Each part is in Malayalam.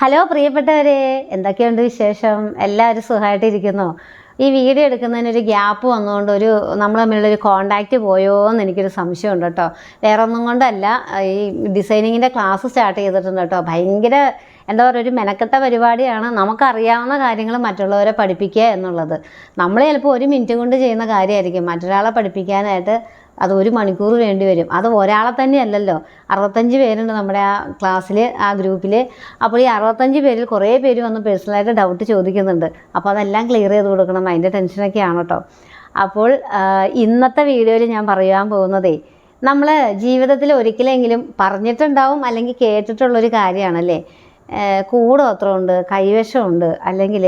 ഹലോ പ്രിയപ്പെട്ടവരെ എന്തൊക്കെയുണ്ട് വിശേഷം? എല്ലാവരും സുഖമായിട്ടിരിക്കുന്നു? ഈ വീഡിയോ എടുക്കുന്നതിന് ഒരു ഗ്യാപ്പ് വന്നുകൊണ്ട് ഒരു നമ്മൾ തമ്മിലുള്ളൊരു കോണ്ടാക്റ്റ് പോയോ എന്ന് എനിക്കൊരു സംശയമുണ്ട് കേട്ടോ. വേറെ ഒന്നും കൊണ്ടല്ല ഈ ഡിസൈനിങ്ങിന്റെ ക്ലാസ് സ്റ്റാർട്ട് ചെയ്തിട്ടുണ്ട് കേട്ടോ. ഭയങ്കര എന്താ പറയുക ഒരു മെനക്കെട്ട പരിപാടിയാണ്. നമുക്കറിയാവുന്ന കാര്യങ്ങൾ മറ്റുള്ളവരെ പഠിപ്പിക്കുക എന്നുള്ളത്. നമ്മൾ ചിലപ്പോൾ ഒരു മിനിറ്റ് കൊണ്ട് ചെയ്യുന്ന കാര്യമായിരിക്കും. മറ്റൊരാളെ പഠിപ്പിക്കാനായിട്ട് അത് ഒരു മണിക്കൂർ വേണ്ടി വരും. അത് ഒരാളെ തന്നെയല്ലല്ലോ അറുപത്തഞ്ച് പേരുണ്ട് നമ്മുടെ ആ ക്ലാസ്സിൽ ആ ഗ്രൂപ്പിൽ അപ്പോൾ ഈ അറുപത്തഞ്ച് പേരിൽ കുറേ പേര് വന്ന് പേഴ്സണലായിട്ട് ഡൗട്ട് ചോദിക്കുന്നുണ്ട്. അപ്പോൾ അതെല്ലാം ക്ലിയർ ചെയ്ത് കൊടുക്കണം. അതിന്റെ ടെൻഷനൊക്കെയാണ് കേട്ടോ. അപ്പോൾ ഇന്നത്തെ വീഡിയോയിൽ ഞാൻ പറയാൻ പോകുന്നതേ നമ്മൾ ജീവിതത്തിൽ ഒരിക്കലെങ്കിലും പറഞ്ഞിട്ടുണ്ടാവും അല്ലെങ്കിൽ കേട്ടിട്ടുള്ളൊരു കാര്യമാണല്ലേ? ഉണ്ട് കൈവശമുണ്ട് അല്ലെങ്കിൽ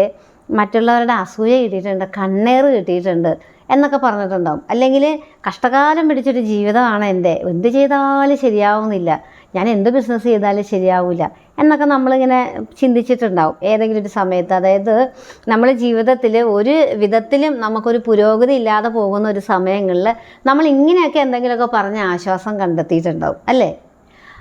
മറ്റുള്ളവരുടെ അസൂയ കിട്ടിയിട്ടുണ്ട് കണ്ണേറ് കിട്ടിയിട്ടുണ്ട്. എന്നൊക്കെ പറഞ്ഞിട്ടുണ്ടാവും. അല്ലെങ്കിൽ കഷ്ടകാലം പിടിച്ചൊരു ജീവിതമാണ് എന്റെ എന്ത് ചെയ്താലും ശരിയാവുന്നില്ല. ഞാൻ എന്ത് ബിസിനസ് ചെയ്താലും ശരിയാവില്ല എന്നൊക്കെ നമ്മളിങ്ങനെ ചിന്തിച്ചിട്ടുണ്ടാവും. ഏതെങ്കിലും ഒരു സമയത്ത്. അതായത് നമ്മൾ ജീവിതത്തിൽ ഒരു വിധത്തിലും നമുക്കൊരു പുരോഗതി ഇല്ലാതെ പോകുന്ന ഒരു സമയങ്ങളിൽ നമ്മൾ ഇങ്ങനെയൊക്കെ എന്തെങ്കിലുമൊക്കെ പറഞ്ഞ് ആശ്വാസം കണ്ടെത്തിയിട്ടുണ്ടാവും. അല്ലേ?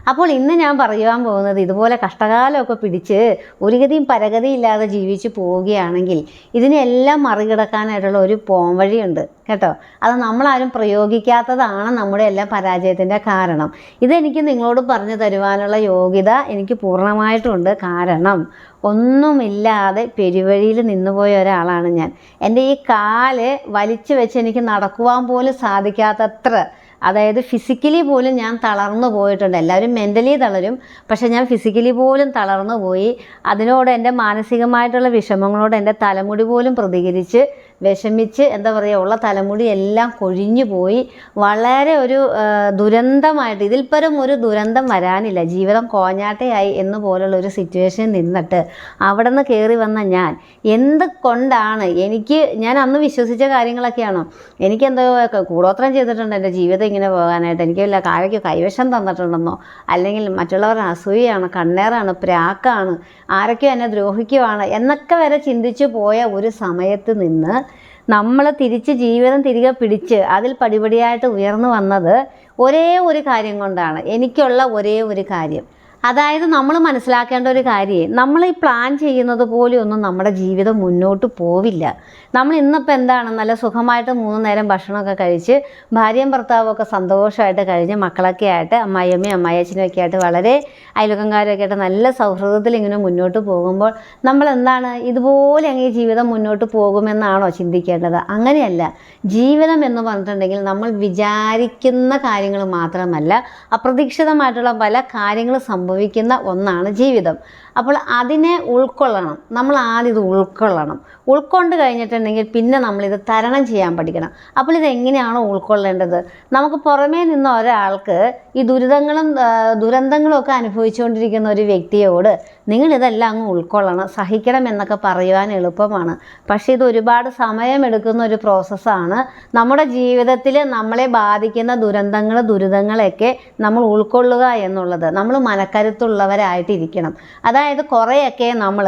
അപ്പോൾ ഇന്ന് ഞാൻ പറയുവാൻ പോകുന്നത് ഇതുപോലെ കഷ്ടകാലമൊക്കെ പിടിച്ച് ഒരു ഗതിയും പരഗതിയും ഇല്ലാതെ ജീവിച്ചു പോവുകയാണെങ്കിൽ ഇതിനെല്ലാം മറികടക്കാനായിട്ടുള്ള ഒരു പോംവഴിയുണ്ട് കേട്ടോ. അത് നമ്മളാരും പ്രയോഗിക്കാത്തതാണ് നമ്മുടെ എല്ലാം പരാജയത്തിന്റെ കാരണം. ഇതെനിക്ക് നിങ്ങളോട് പറഞ്ഞു തരുവാനുള്ള യോഗ്യത എനിക്ക് പൂർണമായിട്ടുണ്ട്. കാരണം ഒന്നുമില്ലാതെ പെരുവഴിയിൽ നിന്നുപോയ ഒരാളാണ് ഞാൻ. എന്റെ ഈ കാൽ വലിച്ചു വെച്ച് എനിക്ക് നടക്കുവാൻ പോലും സാധിക്കാത്തത്ര അതായത് ഫിസിക്കലി പോലും ഞാൻ തളർന്നു പോയിട്ടുണ്ട്. എല്ലാവരും മെന്റലി തളരും. പക്ഷേ ഞാൻ ഫിസിക്കലി പോലും തളർന്നു പോയി. അതിനോട് എന്റെ മാനസികമായിട്ടുള്ള വിഷമങ്ങളോട് എന്റെ തലമുടി പോലും പ്രതികരിച്ച് വിഷമിച്ച് എന്താ പറയുക ഉള്ള തലമുടി എല്ലാം കൊഴിഞ്ഞു പോയി. വളരെ ഒരു ദുരന്തമായിട്ട് ഇതിൽ ഒരു ദുരന്തം വരാനില്ല. ജീവിതം കോഞ്ഞാട്ടയായി എന്ന് പോലുള്ള ഒരു സിറ്റുവേഷൻ നിന്നിട്ട് അവിടെ നിന്ന് കയറി വന്ന ഞാൻ എന്ത് കൊണ്ടാണ് എനിക്ക് ഞാൻ അന്ന് വിശ്വസിച്ച കാര്യങ്ങളൊക്കെയാണോ? എനിക്ക് എന്തോ കൂടോത്രം ചെയ്തിട്ടുണ്ട് എന്റെ ജീവിതം ഇങ്ങനെ പോകാനായിട്ട്. എനിക്ക് വല്ല കാവയ്ക്ക് കൈവശം തന്നിട്ടുണ്ടെന്നോ? അല്ലെങ്കിൽ മറ്റുള്ളവരുടെ അസൂയാണ് കണ്ണേറാണ് പ്രാക്കാണ് ആരൊക്കെയോ എന്നെ ദ്രോഹിക്കുവാണ് എന്നൊക്കെ വരെ ചിന്തിച്ചു പോയ ഒരു സമയത്ത് നിന്ന് നമ്മൾ തിരിച്ച് ജീവിതം തിരികെ പിടിച്ച് അതിൽ പടിപടിയായിട്ട് ഉയർന്നു വന്നത് ഒരേ ഒരു കാര്യം കൊണ്ടാണ്. എനിക്കുള്ള ഒരേ ഒരു കാര്യം. അതായത് നമ്മൾ മനസ്സിലാക്കേണ്ട ഒരു കാര്യം നമ്മൾ ഈ പ്ലാൻ ചെയ്യുന്നത് പോലെയൊന്നും നമ്മുടെ ജീവിതം മുന്നോട്ട് പോവില്ല. നമ്മൾ ഇന്നിപ്പോൾ എന്താണ്? നല്ല സുഖമായിട്ട് മൂന്ന് നേരം ഭക്ഷണമൊക്കെ കഴിച്ച് ഭാര്യയും ഭർത്താവും ഒക്കെ സന്തോഷമായിട്ട് കഴിഞ്ഞ് മക്കളൊക്കെ ആയിട്ട് അമ്മായിയമ്മയും അമ്മായച്ചനും ഒക്കെ ആയിട്ട് വളരെ അയൽവക്കംകാരൊക്കെ ആയിട്ട് നല്ല സൗഹൃദത്തിൽ ഇങ്ങനെ മുന്നോട്ട് പോകുമ്പോൾ നമ്മൾ എന്താണ്? ഇതുപോലെ അങ്ങ് ഈ ജീവിതം മുന്നോട്ട് പോകുമെന്നാണോ ചിന്തിക്കേണ്ടത്? അങ്ങനെയല്ല. ജീവിതം എന്ന് പറഞ്ഞിട്ടുണ്ടെങ്കിൽ നമ്മൾ വിചാരിക്കുന്ന കാര്യങ്ങൾ മാത്രമല്ല അപ്രതീക്ഷിതമായിട്ടുള്ള പല കാര്യങ്ങൾ സംഭവിക്കുന്ന ഒന്നാണ് ജീവിതം. അപ്പോൾ അതിനെ ഉൾക്കൊള്ളണം. നമ്മൾ ആദ്യം ഇത് ഉൾക്കൊള്ളണം. ഉൾക്കൊണ്ട് കഴിഞ്ഞിട്ടുണ്ടെങ്കിൽ പിന്നെ നമ്മളിത് തരണം ചെയ്യാൻ പഠിക്കണം. അപ്പോൾ ഇത് എങ്ങനെയാണോ ഉൾക്കൊള്ളേണ്ടത്? നമുക്ക് പുറമേ നിന്ന ഒരാൾക്ക് ഈ ദുരിതങ്ങളും ദുരന്തങ്ങളും ഒക്കെ അനുഭവിച്ചുകൊണ്ടിരിക്കുന്ന ഒരു വ്യക്തിയോട് നിങ്ങളിതെല്ലാം അങ്ങ് ഉൾക്കൊള്ളണം. സഹിക്കണം എന്നൊക്കെ പറയുവാൻ എളുപ്പമാണ്. പക്ഷേ ഇത് ഒരുപാട് സമയമെടുക്കുന്ന ഒരു പ്രോസസ്സാണ്. നമ്മുടെ ജീവിതത്തിൽ നമ്മളെ ബാധിക്കുന്ന ദുരന്തങ്ങൾ ദുരിതങ്ങളെയൊക്കെ നമ്മൾ ഉൾക്കൊള്ളുക എന്നുള്ളത്. നമ്മൾ മനക്കരുത്തുള്ളവരായിട്ടിരിക്കണം അതായത് കുറേയൊക്കെ നമ്മൾ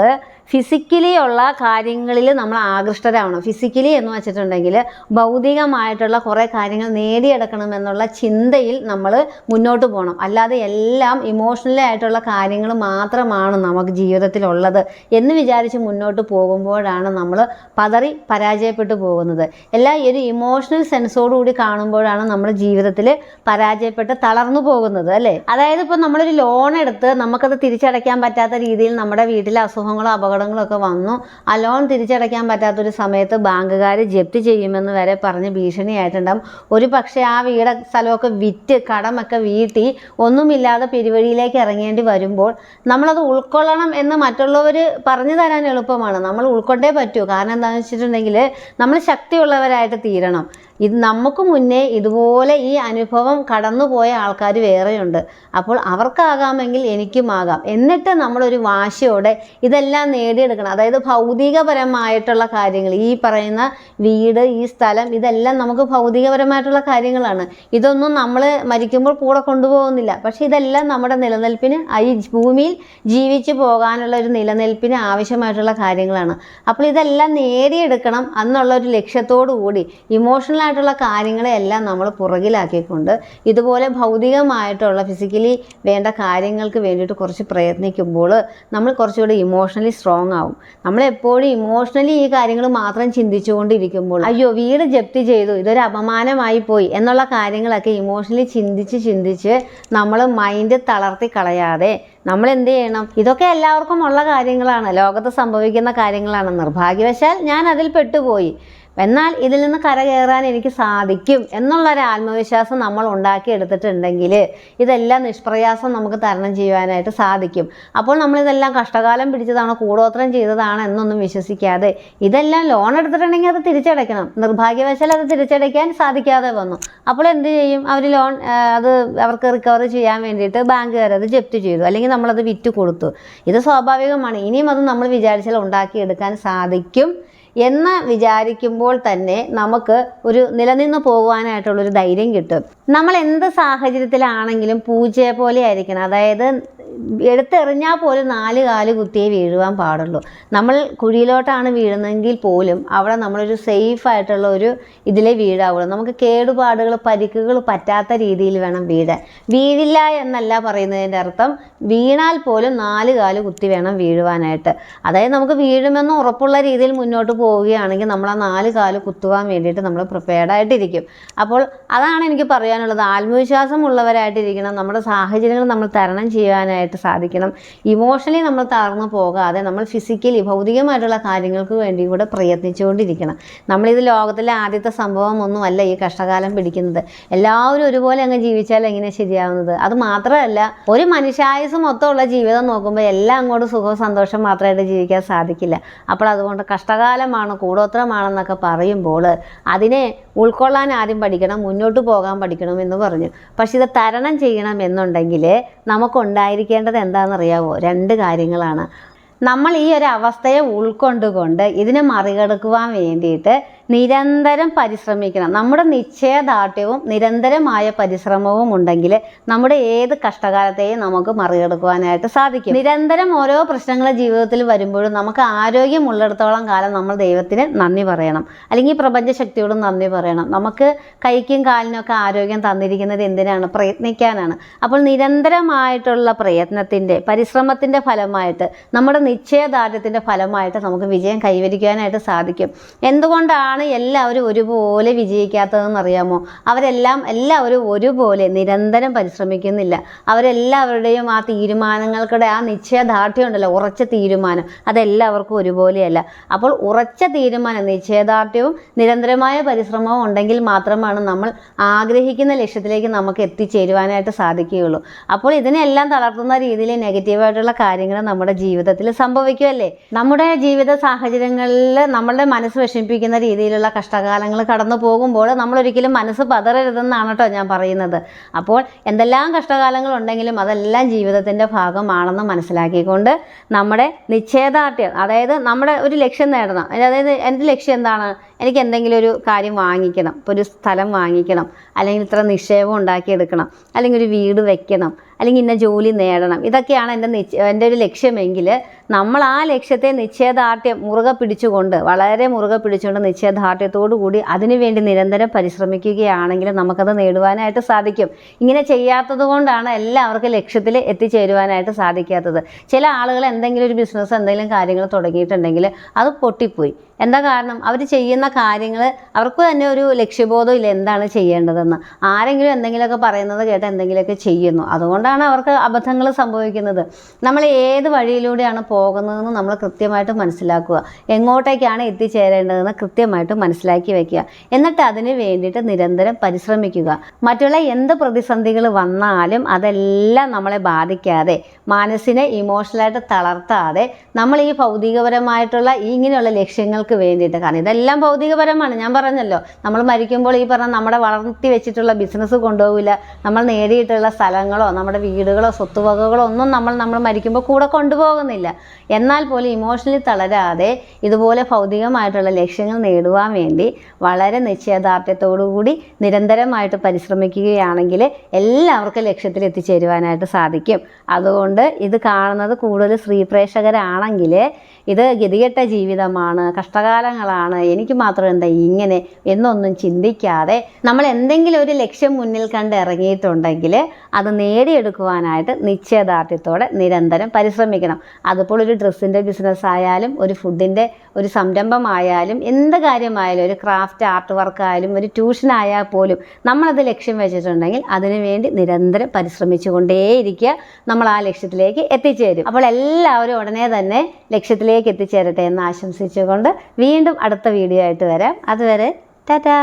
ഫിസിക്കലി ഉള്ള കാര്യങ്ങളിൽ നമ്മൾ ആകൃഷ്ടരാവണം. ഫിസിക്കലി എന്ന് വെച്ചിട്ടുണ്ടെങ്കിൽ ഭൗതികമായിട്ടുള്ള കുറേ കാര്യങ്ങൾ നേടിയെടുക്കണം എന്നുള്ള ചിന്തയിൽ നമ്മൾ മുന്നോട്ട് പോകണം. അല്ലാതെ എല്ലാം ഇമോഷണലി ആയിട്ടുള്ള കാര്യങ്ങൾ മാത്രമാണ് നമുക്ക് ജീവിതത്തിലുള്ളത് എന്ന് വിചാരിച്ച് മുന്നോട്ട് പോകുമ്പോഴാണ് നമ്മൾ പതറി പരാജയപ്പെട്ടു പോകുന്നത്. എല്ലാം ഒരു ഇമോഷണൽ സെൻസോടുകൂടി കാണുമ്പോഴാണ് നമ്മൾ ജീവിതത്തിൽ പരാജയപ്പെട്ട് തളർന്നു പോകുന്നത് അല്ലേ? അതായത് ഇപ്പോൾ നമ്മളൊരു ലോൺ എടുത്ത് നമുക്കത് തിരിച്ചടയ്ക്കാൻ പറ്റാത്ത രീതിയിൽ നമ്മുടെ വീട്ടിലെ അസുഖങ്ങളോ അപകടങ്ങളോ ഒക്കെ വന്നു. ആ ലോൺ തിരിച്ചടയ്ക്കാൻ പറ്റാത്തൊരു സമയത്ത് ബാങ്കുകാർ ജപ്തി ചെയ്യുമെന്ന് വരെ പറഞ്ഞ് ഭീഷണിയായിട്ടുണ്ടാകും ഒരു പക്ഷേ ആ വീട സ്ഥലമൊക്കെ വിറ്റ് കടമൊക്കെ വീട്ടി ഒന്നുമില്ലാതെ പെരുവഴിയിലേക്ക് ഇറങ്ങേണ്ടി വരുമ്പോൾ നമ്മളത് ഉൾക്കൊള്ളണം എന്ന് മറ്റുള്ളവർ പറഞ്ഞു തരാൻ എളുപ്പമാണ്. നമ്മൾ ഉൾക്കൊണ്ടേ പറ്റൂ. കാരണം എന്താണെന്ന് വെച്ചിട്ടുണ്ടെങ്കിൽ നമ്മൾ ശക്തിയുള്ളവരായിട്ട് തീരണം. ഇത് നമുക്ക് മുന്നേ ഇതുപോലെ ഈ അനുഭവം കടന്നുപോയ ആൾക്കാർ വേറെയുണ്ട്. അപ്പോൾ അവർക്കാകാമെങ്കിൽ എനിക്കും ആകാം എന്നിട്ട് നമ്മളൊരു വാശിയോടെ ഇതെല്ലാം നേടിയെടുക്കണം. അതായത് ഭൗതികപരമായിട്ടുള്ള കാര്യങ്ങൾ ഈ പറയുന്ന വീട് ഈ സ്ഥലം ഇതെല്ലാം നമുക്ക് ഭൗതികപരമായിട്ടുള്ള കാര്യങ്ങളാണ്. ഇതൊന്നും നമ്മൾ മരിക്കുമ്പോൾ കൂടെ കൊണ്ടുപോകുന്നില്ല. പക്ഷേ ഇതെല്ലാം നമ്മുടെ നിലനിൽപ്പിന് ഈ ഭൂമിയിൽ ജീവിച്ചു പോകാനുള്ള ഒരു നിലനിൽപ്പിന് ആവശ്യമായിട്ടുള്ള കാര്യങ്ങളാണ്. അപ്പോൾ ഇതെല്ലാം നേടിയെടുക്കണം എന്നുള്ള ഒരു ലക്ഷ്യത്തോടു കൂടി ഇമോഷണൽ ഭൗതികമായിട്ടുള്ള കാര്യങ്ങളെല്ലാം നമ്മൾ പുറകിലാക്കിക്കൊണ്ട് ഇതുപോലെ ഭൗതികമായിട്ടുള്ള ഫിസിക്കലി വേണ്ട കാര്യങ്ങൾക്ക് വേണ്ടിയിട്ട് കുറച്ച് പ്രയത്നിക്കുമ്പോൾ നമ്മൾ കുറച്ചുകൂടി ഇമോഷണലി സ്ട്രോങ് ആവും. നമ്മളെപ്പോഴും ഇമോഷണലി ഈ കാര്യങ്ങൾ മാത്രം ചിന്തിച്ചുകൊണ്ടിരിക്കുമ്പോൾ അയ്യോ വീട് ജപ്തി ചെയ്തു ഇതൊരു അപമാനമായി പോയി എന്നുള്ള കാര്യങ്ങളൊക്കെ ഇമോഷണലി ചിന്തിച്ച് ചിന്തിച്ച് നമ്മൾ മൈൻഡ് തളർത്തി കളയാതെ നമ്മൾ എന്ത് ചെയ്യണം? ഇതൊക്കെ എല്ലാവർക്കും ഉള്ള കാര്യങ്ങളാണ്. ലോകത്ത് സംഭവിക്കുന്ന കാര്യങ്ങളാണ്. നിർഭാഗ്യവശാൽ ഞാൻ അതിൽ പെട്ടുപോയി. എന്നാൽ ഇതിൽ നിന്ന് കരകയറാൻ എനിക്ക് സാധിക്കും എന്നുള്ളൊരു ആത്മവിശ്വാസം നമ്മൾ ഉണ്ടാക്കിയെടുത്തിട്ടുണ്ടെങ്കിൽ ഇതെല്ലാം നിഷ്പ്രയാസം നമുക്ക് തരണം ചെയ്യുവാനായിട്ട് സാധിക്കും. അപ്പോൾ നമ്മളിതെല്ലാം കഷ്ടകാലം പിടിച്ചതാണോ കൂടോത്രം ചെയ്തതാണ് എന്നൊന്നും വിശ്വസിക്കാതെ ഇതെല്ലാം ലോൺ എടുത്തിട്ടുണ്ടെങ്കിൽ അത് തിരിച്ചടയ്ക്കണം. നിർഭാഗ്യവശാൽ അത് തിരിച്ചടയ്ക്കാൻ സാധിക്കാതെ വന്നു. അപ്പോൾ എന്ത് ചെയ്യും? അവർ ലോൺ അത് അവർക്ക് റിക്കവർ ചെയ്യാൻ വേണ്ടിയിട്ട് ബാങ്കുകാർ അത് ജപ്തി ചെയ്തു. അല്ലെങ്കിൽ നമ്മളത് വിറ്റ് കൊടുത്തു ഇത് സ്വാഭാവികമാണ്. ഇനിയും അത് നമ്മൾ വിചാരിച്ചാൽ ഉണ്ടാക്കിയെടുക്കാൻ സാധിക്കും. എന്ന് വിചാരിക്കുമ്പോൾ തന്നെ നമുക്ക് ഒരു നിലനിന്ന് പോകുവാനായിട്ടുള്ളൊരു ധൈര്യം കിട്ടും. നമ്മൾ എന്ത് സാഹചര്യത്തിലാണെങ്കിലും പൂജയെ പോലെ ആയിരിക്കണം. അതായത് എടുത്തെറിഞ്ഞാൽ പോലും നാല് കാൽ കുത്തിയേ വീഴുവാൻ പാടുള്ളൂ. നമ്മൾ കുഴിയിലോട്ടാണ് വീഴുന്നതെങ്കിൽ പോലും അവിടെ നമ്മളൊരു സേഫ് ആയിട്ടുള്ള ഒരു ഇതിലേ വീഴാവുള്ളൂ. നമുക്ക് കേടുപാടുകൾ പരിക്കുകൾ പറ്റാത്ത രീതിയിൽ വേണം വീഴാൻ. വീഴില്ല എന്നല്ല പറയുന്നതിന്റെ അർത്ഥം വീണാൽ പോലും നാല് കാൽ കുത്തി വേണം വീഴുവാനായിട്ട്. അതായത് നമുക്ക് വീഴുമെന്ന് ഉറപ്പുള്ള രീതിയിൽ മുന്നോട്ട് പോവുകയാണെങ്കിൽ നമ്മൾ ആ നാല് കാൽ കുത്തുവാൻ വേണ്ടിയിട്ട് നമ്മൾ പ്രിപ്പയർഡ് ആയിട്ടിരിക്കും. അപ്പോൾ അതാണ് എനിക്ക് പറയാനുള്ളത്. ആത്മവിശ്വാസം ഉള്ളവരായിട്ടിരിക്കണം നമ്മുടെ സാഹചര്യങ്ങൾ നമ്മൾ തരണം ചെയ്യാനായിട്ട് സാധിക്കണം. ഇമോഷണലി നമ്മൾ തളർന്നു പോകാതെ നമ്മൾ ഫിസിക്കലി ഭൗതികമായിട്ടുള്ള കാര്യങ്ങൾക്ക് വേണ്ടി കൂടെ പ്രയത്നിച്ചുകൊണ്ടിരിക്കണം. നമ്മളിത് ലോകത്തിലെ ആദ്യത്തെ സംഭവം ഒന്നുമല്ല ഈ കഷ്ടകാലം പിടിക്കുന്നത്. എല്ലാവരും ഒരുപോലെ അങ്ങ് ജീവിച്ചാൽ എങ്ങനെ ശരിയാവുന്നത്? അത് മാത്രമല്ല ഒരു മനുഷ്യായുസ് മൊത്തമുള്ള ജീവിതം നോക്കുമ്പോൾ എല്ലാം അങ്ങോട്ട് സുഖവും സന്തോഷം മാത്രമായിട്ട് ജീവിക്കാൻ സാധിക്കില്ല. അപ്പോൾ അതുകൊണ്ട് കഷ്ടകാലമാണ് കൂടോത്രമാണെന്നൊക്കെ പറയുമ്പോൾ അതിനെ ഉൾക്കൊള്ളാൻ ആദ്യം പഠിക്കണം മുന്നോട്ട് പോകാൻ പഠിക്കണം എന്ന് പറഞ്ഞു. പക്ഷെ ഇത് തരണം ചെയ്യണം എന്നുണ്ടെങ്കിൽ നമുക്കുണ്ടായിരിക്കേണ്ടത് എന്താണെന്നറിയാവോ? രണ്ട് കാര്യങ്ങളാണ്. നമ്മൾ ഈ ഒരു അവസ്ഥയെ ഉൾക്കൊണ്ടുകൊണ്ട് ഇതിനെ മറികടക്കുവാൻ വേണ്ടിയിട്ട് നിരന്തരം പരിശ്രമിക്കണം. നമ്മുടെ നിശ്ചയദാർഢ്യവും നിരന്തരമായ പരിശ്രമവും ഉണ്ടെങ്കിൽ നമ്മുടെ ഏത് കഷ്ടകാലത്തെയും നമുക്ക് മറികടക്കുവാനായിട്ട് സാധിക്കും. നിരന്തരം ഓരോ പ്രശ്നങ്ങൾ ജീവിതത്തിൽ വരുമ്പോഴും നമുക്ക് ആരോഗ്യമുള്ളിടത്തോളം കാലം നമ്മൾ ദൈവത്തിന് നന്ദി പറയണം. അല്ലെങ്കിൽ പ്രപഞ്ചശക്തിയോടും നന്ദി പറയണം. നമുക്ക് കൈക്കും കാലിനൊക്കെ ആരോഗ്യം തന്നിരിക്കുന്നത് എന്തിനാണ്? പ്രയത്നിക്കാനാണ്. അപ്പോൾ നിരന്തരമായിട്ടുള്ള പ്രയത്നത്തിന്റെ പരിശ്രമത്തിന്റെ ഫലമായിട്ട് നമ്മുടെ നിശ്ചയദാർഢ്യത്തിന്റെ ഫലമായിട്ട് നമുക്ക് വിജയം കൈവരിക്കാനായിട്ട് സാധിക്കും. എന്തുകൊണ്ടാണ് എല്ലാവരും ഒരുപോലെ വിജയിക്കാത്തതെന്ന് അറിയാമോ? അവരെല്ലാം എല്ലാവരും ഒരുപോലെ നിരന്തരം പരിശ്രമിക്കുന്നില്ല. അവരെല്ലാവരുടെയും ആ തീരുമാനങ്ങൾക്കിടെ ആ നിശ്ചയദാർഢ്യം ഉണ്ടല്ലോ ഉറച്ച തീരുമാനം. അതെല്ലാവർക്കും ഒരുപോലെയല്ല. അപ്പോൾ ഉറച്ച തീരുമാനം നിശ്ചയദാർഢ്യവും നിരന്തരമായ പരിശ്രമവും ഉണ്ടെങ്കിൽ മാത്രമാണ് നമ്മൾ ആഗ്രഹിക്കുന്ന ലക്ഷ്യത്തിലേക്ക് നമുക്ക് എത്തിച്ചേരുവാനായിട്ട് സാധിക്കുകയുള്ളൂ. അപ്പോൾ ഇതിനെല്ലാം തളർത്തുന്ന രീതിയിൽ നെഗറ്റീവായിട്ടുള്ള കാര്യങ്ങൾ നമ്മുടെ ജീവിതത്തിൽ സംഭവിക്കുമല്ലേ നമ്മുടെ ജീവിത സാഹചര്യങ്ങളിൽ നമ്മളുടെ മനസ്സ് വിഷമിപ്പിക്കുന്ന രീതിയിലുള്ള കഷ്ടകാലങ്ങൾ കടന്നു പോകുമ്പോൾ നമ്മൾ ഒരിക്കലും മനസ്സ് പതറരുതെന്നാണ് കേട്ടോ ഞാൻ പറയുന്നത്. അപ്പോൾ എന്തെല്ലാം കഷ്ടകാലങ്ങൾ ഉണ്ടെങ്കിലും അതെല്ലാം ജീവിതത്തിന്റെ ഭാഗമാണെന്ന് മനസ്സിലാക്കിക്കൊണ്ട് നമ്മുടെ നിശ്ചയദാർഢ്യം അതായത് നമ്മുടെ ഒരു ലക്ഷ്യം നേടണം. അതായത് എന്റെ ലക്ഷ്യം എന്താണ്? എനിക്ക് എന്തെങ്കിലും ഒരു കാര്യം വാങ്ങിക്കണം. ഇപ്പോൾ ഒരു സ്ഥലം വാങ്ങിക്കണം. അല്ലെങ്കിൽ ഇത്ര നിക്ഷേപം ഉണ്ടാക്കിയെടുക്കണം. അല്ലെങ്കിൽ ഒരു വീട് വെക്കണം. അല്ലെങ്കിൽ ഇന്ന ജോലി നേടണം. ഇതൊക്കെയാണ് എന്റെ നിശ്ച എന്റെ ഒരു ലക്ഷ്യമെങ്കിൽ നമ്മൾ ആ ലക്ഷ്യത്തെ നിശ്ചയദാർഢ്യം മുറുകെ പിടിച്ചുകൊണ്ട് വളരെ മുറുകെ പിടിച്ചുകൊണ്ട് നിശ്ചയദാർഢ്യത്തോടു കൂടി അതിനുവേണ്ടി നിരന്തരം പരിശ്രമിക്കുകയാണെങ്കിൽ നമുക്കത് നേടുവാനായിട്ട് സാധിക്കും. ഇങ്ങനെ ചെയ്യാത്തത് കൊണ്ടാണ് എല്ലാവർക്കും ലക്ഷ്യത്തിൽ എത്തിച്ചേരുവാനായിട്ട് സാധിക്കാത്തത്. ചില ആളുകൾ എന്തെങ്കിലും ഒരു ബിസിനസ് എന്തെങ്കിലും കാര്യങ്ങൾ തുടങ്ങിയിട്ടുണ്ടെങ്കിൽ അത് പൊട്ടിപ്പോയി. എന്താ കാരണം? അവർ ചെയ്യുന്ന കാര്യങ്ങൾ അവർക്ക് തന്നെ ഒരു ലക്ഷ്യബോധം ഇല്ല എന്താണ് ചെയ്യേണ്ടതെന്ന്. ആരെങ്കിലും എന്തെങ്കിലുമൊക്കെ പറയുന്നത് കേട്ട് എന്തെങ്കിലുമൊക്കെ ചെയ്യുന്നു. അതുകൊണ്ടാണ് അവർക്ക് അബദ്ധങ്ങൾ സംഭവിക്കുന്നത്. നമ്മൾ ഏത് വഴിയിലൂടെയാണ് പോകുന്നതെന്ന് നമ്മൾ കൃത്യമായിട്ട് മനസ്സിലാക്കുക. എങ്ങോട്ടേക്കാണ് എത്തിച്ചേരേണ്ടതെന്ന് കൃത്യമായിട്ട് മനസ്സിലാക്കി വയ്ക്കുക എന്നിട്ട് അതിന് വേണ്ടിയിട്ട് നിരന്തരം പരിശ്രമിക്കുക. മറ്റുള്ള എന്ത് പ്രതിസന്ധികൾ വന്നാലും അതെല്ലാം നമ്മളെ ബാധിക്കാതെ മനസ്സിനെ ഇമോഷണലായിട്ട് തളർത്താതെ നമ്മൾ ഈ ഭൗതികപരമായിട്ടുള്ള ഇങ്ങനെയുള്ള ലക്ഷ്യങ്ങൾക്ക് വേണ്ടിയിട്ട് കാരണം ഇതെല്ലാം ഭൗതികപരമാണ്. ഞാൻ പറഞ്ഞല്ലോ നമ്മൾ മരിക്കുമ്പോൾ ഈ പറഞ്ഞ നമ്മുടെ വളർത്തി വെച്ചിട്ടുള്ള ബിസിനസ് കൊണ്ടുപോകില്ല നമ്മൾ നേടിയിട്ടുള്ള സ്ഥലങ്ങളോ നമ്മുടെ വീടുകളോ സ്വത്തുവകകളോ ഒന്നും നമ്മൾ നമ്മൾ മരിക്കുമ്പോൾ കൂടെ കൊണ്ടുപോകുന്നില്ല. എന്നാൽ പോലും ഇമോഷണലി തളരാതെ ഇതുപോലെ ഭൗതികമായിട്ടുള്ള ലക്ഷ്യങ്ങൾ നേടുവാൻ വേണ്ടി വളരെ നിശ്ചയദാർഢ്യത്തോടുകൂടി നിരന്തരമായിട്ട് പരിശ്രമിക്കുകയാണെങ്കിൽ എല്ലാവർക്കും ലക്ഷ്യത്തിൽ എത്തിച്ചേരുവാനായിട്ട് സാധിക്കും. അതുകൊണ്ട് ഇത് കാണുന്നത് കൂടുതൽ സ്ത്രീ പ്രേക്ഷകരാണെങ്കിൽ ഇത് ഗതികെട്ട ജീവിതമാണ് കഷ്ടകാലങ്ങളാണ്. എനിക്ക് മാത്രം എന്താ ഇങ്ങനെ എന്നൊന്നും ചിന്തിക്കാതെ നമ്മൾ എന്തെങ്കിലും ഒരു ലക്ഷ്യം മുന്നിൽ കണ്ട് ഇറങ്ങിയിട്ടുണ്ടെങ്കിൽ അത് നേടിയെടുക്കുവാനായിട്ട് നിശ്ചയദാർഢ്യത്തോടെ നിരന്തരം പരിശ്രമിക്കണം. അതിപ്പോൾ ഒരു ഡ്രസ്സിന്റെ ബിസിനസ് ആയാലും ഒരു ഫുഡിന്റെ ഒരു സംരംഭമായാലും എന്ത് കാര്യമായാലും ഒരു ക്രാഫ്റ്റ് ആർട്ട് വർക്ക് ആയാലും ഒരു ട്യൂഷൻ ആയാൽ പോലും നമ്മളത് ലക്ഷ്യം വെച്ചിട്ടുണ്ടെങ്കിൽ അതിനുവേണ്ടി നിരന്തരം പരിശ്രമിച്ചു കൊണ്ടേയിരിക്കുക നമ്മൾ ആ ലക്ഷ്യത്തിലേക്ക് എത്തിച്ചേരും. അപ്പോൾ എല്ലാവരും ഉടനെ തന്നെ ലക്ഷ്യത്തിലേക്ക് എത്തിച്ചേരട്ടെ എന്ന് ആശംസിച്ചുകൊണ്ട് വീണ്ടും അടുത്ത വീഡിയോ ആയിട്ട് വരാം. അതുവരെ ടാറ്റാ!